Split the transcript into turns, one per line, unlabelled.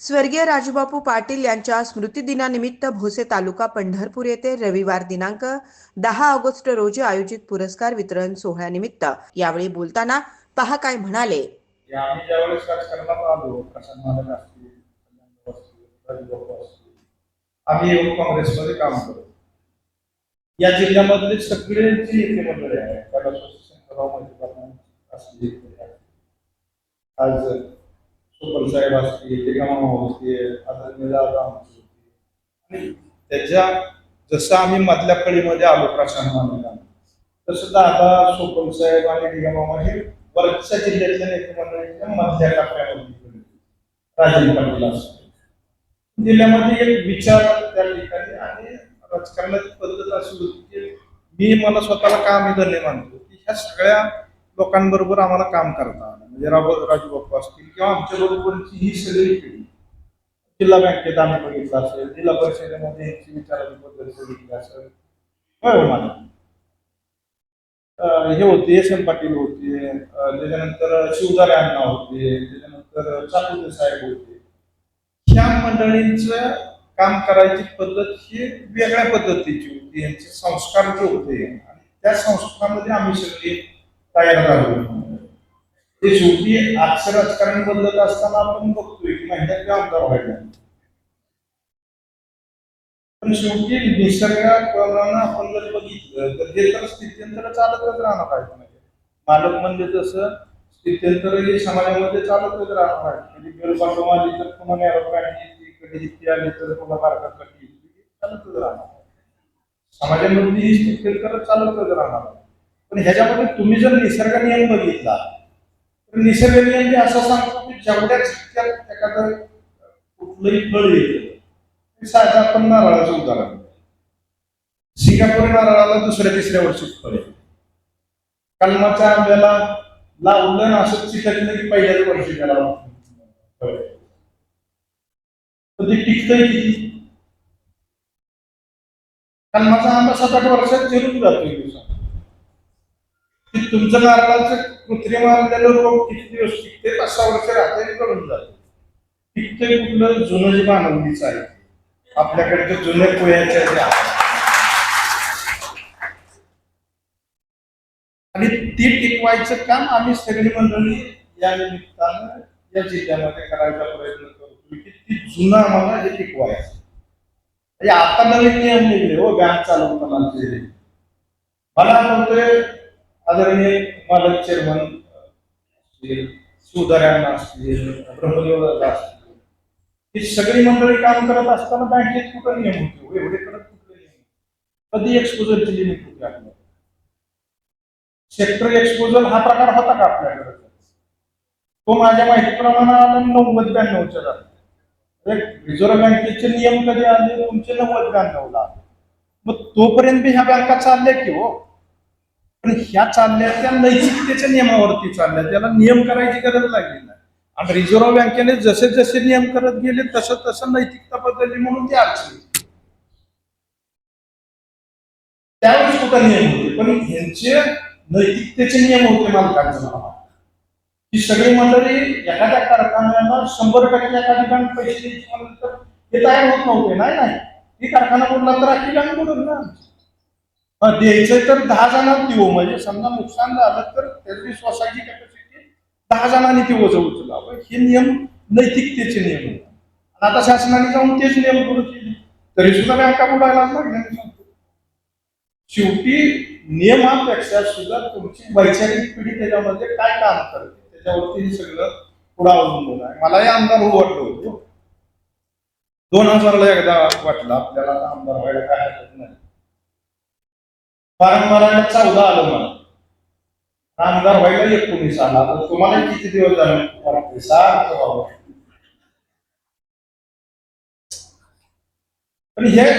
स्वर्गीय राजूबापू पाटील यांच्या स्मृतिदिनानिमित्त भोसे तालुका पंढरपूर येथे रविवार दिनांक दहा ऑगस्ट रोजी आयोजित पुरस्कार वितरण सोहळ्यानिमित्त. यावेळी बोलताना पहा काय म्हणाले.
आम्ही ज्यावेळेस राजकारणात आलो प्रशांत महाराज असतील कल्याण असतील आम्ही येऊन काँग्रेसमध्ये काम करतो या जिल्ह्यामधले सगळे जे नेते मंडळी आहेत त्याला शंकरराव मल्लिकार्जुन असतील. आज सुपर साहेब असतील निगमराव असतील आदरणीय दादा आणि त्याच्या जसं आम्ही मधल्या कळीमध्ये आलो प्रशांत महाराजांना तसं दादा सोपल साहेब आणि निगमामा हे वरच्या जिल्ह्यातल्या नेते मधल्या टप्प्यामध्ये राजीव पाटील असतो जिल्ह्यामध्ये एक विचार त्या ठिकाणी आणि राजकारणाची पद्धत अशी होती की मी मला स्वतःला काम धन्य मानतो की ह्या सगळ्या लोकांबरोबर आम्हाला काम करता आलं. म्हणजे राबो राजू बाप्पा असतील किंवा आमच्या बरोबरची ही सगळी पिढी. जिल्हा बँकेत आम्ही बघितलं असेल जिल्हा परिषदेमध्ये यांची विचाराची पद्धत बघितली असेल. होय मला हे होते एस एम पाटील होते त्याच्यानंतर शिवदारे अण्णा होते त्याच्यानंतर चाकुले साहेब होते. ह्या मंडळींचं काम करायची पद्धत ही वेगळ्या पद्धतीची होती यांचे संस्कार जे होते. आणि त्या संस्कारामध्ये आम्ही सगळे तयार झालो ते शेवटी अक्षर राजकारण बदलत असताना आपण बघतोय की महिन्यात आमदार व्हायला पण शेवटी निसर्गाप्रमाणे आपण जर बघितलं तर हे तर स्थित्यंतर चालतच राहणार आहे. म्हणजे मालक म्हणजे जसं स्थित्यंतर हे समाजामध्ये चालतच राहणार आहे. म्हणजे बेलबाटो आली तर पुन्हा नॅरो कधी इथे आली तर पुन्हा बारका चालतच राहणार समाजामध्ये ही स्थित्यंतर चालतच राहणार पण ह्याच्यामध्ये तुम्ही जर निसर्ग नियम बघितला तर निसर्ग नियम असं सांगतो की जेवढ्याच इतक्यात एखादं कुठलंही फळ येतं ते आपण नारळाचं उदाहरण सिंगापुरी नारळाला दुसऱ्या तिसऱ्या वर्षी फळ येतं कलमाच्या आंब्याला लावलं ना असं चिकटलं की पहिल्याच वर्षी त्याला फळ तर ते टिकतंय किती? कलमाचा आंबा सात आठ वर्षात जिरून जातोय दिवसात. तुमचं नारळाचं कृत्रिम आणलेलं रोग किती दिवस टिकते? पाच सहा वर्ष राहते आणि जाते. टिकते कुठलं? जुनं जे मानवलीच आहे. आपल्याकडे जुन्या पोह्याच्या ज्या आणि ती टिकवायचं काम आम्ही सगळी मंडळी या निमित्तानं या जिल्ह्यामध्ये करायचा प्रयत्न करतो की ती जुनं आम्हाला हे टिकवायचं. म्हणजे आता नवीन नियम निघले हो बँक चालवताना ते. मला म्हणतोय आदरणीय मालक चेअरमन असतील सुधाऱ्यांना असतील ब्रह्मदेवदादा असतील ही सगळी मंडळी काम करत असताना बँकेत कुठं नियम होते? हो, एवढे कडक कुठले नियम? कधी एक्सपोजरची लिमिट होती आपल्याला सेक्टर एक्सपोजर हा प्रकार होता का आपल्याकडे? तो माझ्या माहितीप्रमाणे आला नव्वद ब्याण्णवच्या दरम्यान रिझर्व्ह बँकेचे नियम कधी आले? तुमचे नव्वद ब्याण्णवला मग तोपर्यंत ह्या बँका चालल्या की हो? पण ह्या चालल्या त्या नैतिकतेच्या नियमावरती चालल्या. त्याला नियम करायची गरज लागली नाही. आणि रिझर्व्ह बँकेने जसे जसे नियम करत गेले तसं तसं नैतिकता बदलली म्हणून ती अडचणी त्यावेळेस कुठं नियम होते? पण ह्यांचे नैतिकतेचे नियम होते मालकांच्या नावावर ही सगळी मंडळी एखाद्या कारखान्याला शंभर टक्के एका ठिकाणी पैसे द्यायचे म्हणलं तर हे तयार होत नव्हते. नाही नाही. ही कारखाना बोलला तर आखी बँक बुडून ना. द्यायचंय तर दहा जणांना देऊ. म्हणजे समजा नुकसान झालं तर त्याची स्वसाची कॅपॅसिटी दहा जणांनी ती ओझं उचलावं हे नियम नैतिकतेचे नियम आणि आता शासनाने जाऊन तेच नियम करू केले. तरी सुद्धा बँका बुडायला लागल्या सांगतो शेवटी नियमापेक्षा सुद्धा तुमची वैचारिक पिढी त्याच्यामध्ये काय काम करते? त्याच्यावरती हे सगळं पुढे अवलंबून आहे. मलाही आमदार हो वाटलं होतं. दोन हजारला एकदा वाटलं. आपल्याला आमदार व्हायला काय हरकत नाही. परंपराने चौदा आलं मला आमदार व्हायला एकोणीस आला तर तुम्हाला किती दिवस झाले? वाटते सांग बाबा. पण हे